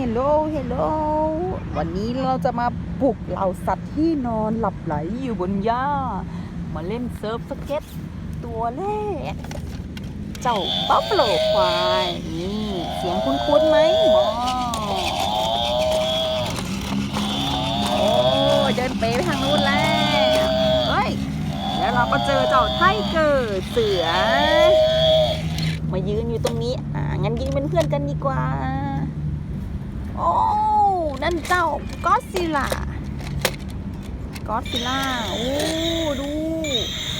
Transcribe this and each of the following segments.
ฮลโลเฮลโลวันนี้เราจะมาปลุกเหล่าสัตว์ที่นอนหลับไหลอยู่บนหญ้า มาเล่นเซิร์ฟสเก็ต ตัวแรก เจ้าบัฟฟาโลควาย นี่เสียงคุ้นๆไหมหมอโอ้เดินเป๋ไปทางนู้นแล้ว เฮ้ย แล้วเราก็เจอเจ้าไทเกอร์เสือ มายืนอยู่ตรงนี้ อ่างั้นยิงเป็นเพื่อนกันดีกว่า นั่นเจ้าก็อดซิล่าก็อดซิล่าโอ้ดู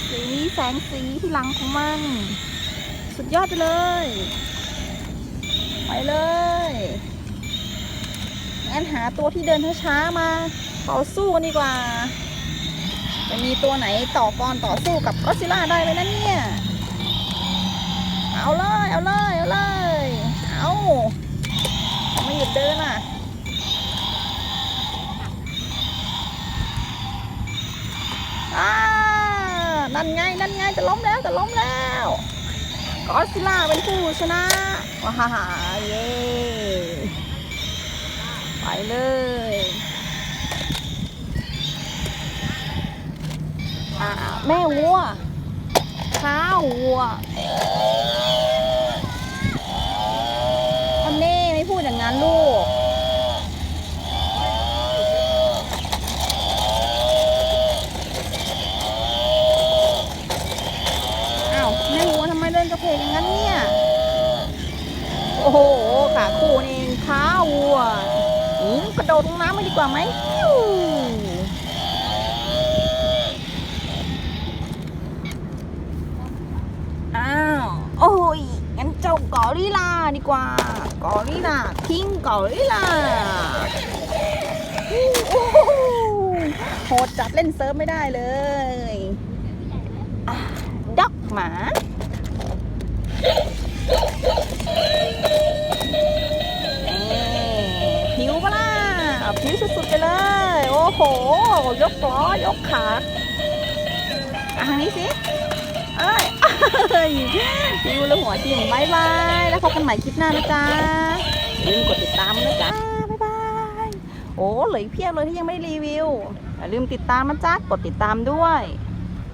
สีแสงสีที่หลังของมัน สุดยอดไปเลย ไปเลยงั้นหาตัวที่เดินช้าๆมาต่อสู้กันดีกว่า จะมีตัวไหนต่อกรต่อสู้กับก็อดซิลล่าได้ไหมนะเนี่ย เอาเลย เอาเลย เอาเลย เอาไม่หยุดเดินอะ อ่า นั่นไง นั่นไง จะล้มแล้ว จะล้มแล้วกอซิล่าเป็นผู้ชนะว้าฮ่าฮ่าเย้ไปเลยอ่าแม่วัวข้าววัวอันเน่ไม่พูดอย่างนั้นลูก อ้าวแม่วัวทำไมเดินกระเพกอย่างนั้นเนี่ย โอ้โห ขาคู่นี่เองขาวัวอืมกระโดดลงน้ำไม่ดีกว่าไหมอ้าว โอ้ย งั้นเจ้ากอริลาดีกว่ากอริลาคิงกอริลาโหดจัดเล่นเซิร์ฟไม่ได้เลยด็อกหมา ผิวปะล่ะผิวสุดๆไปเลย โอ้โห ยกล้อยกขาอะทางนี้สิ เอ้ยผิวแล้วหัวจิ้มบายบาย แล้วพบกันใหม่คลิปหน้านะจ๊ะลืมกดติดตามนะจ๊ะบายบาย โอ้เหลือเพียบเลยที่ยังไม่รีวิว อย่าลืมติดตามนะจ๊ะ กดติดตามด้วย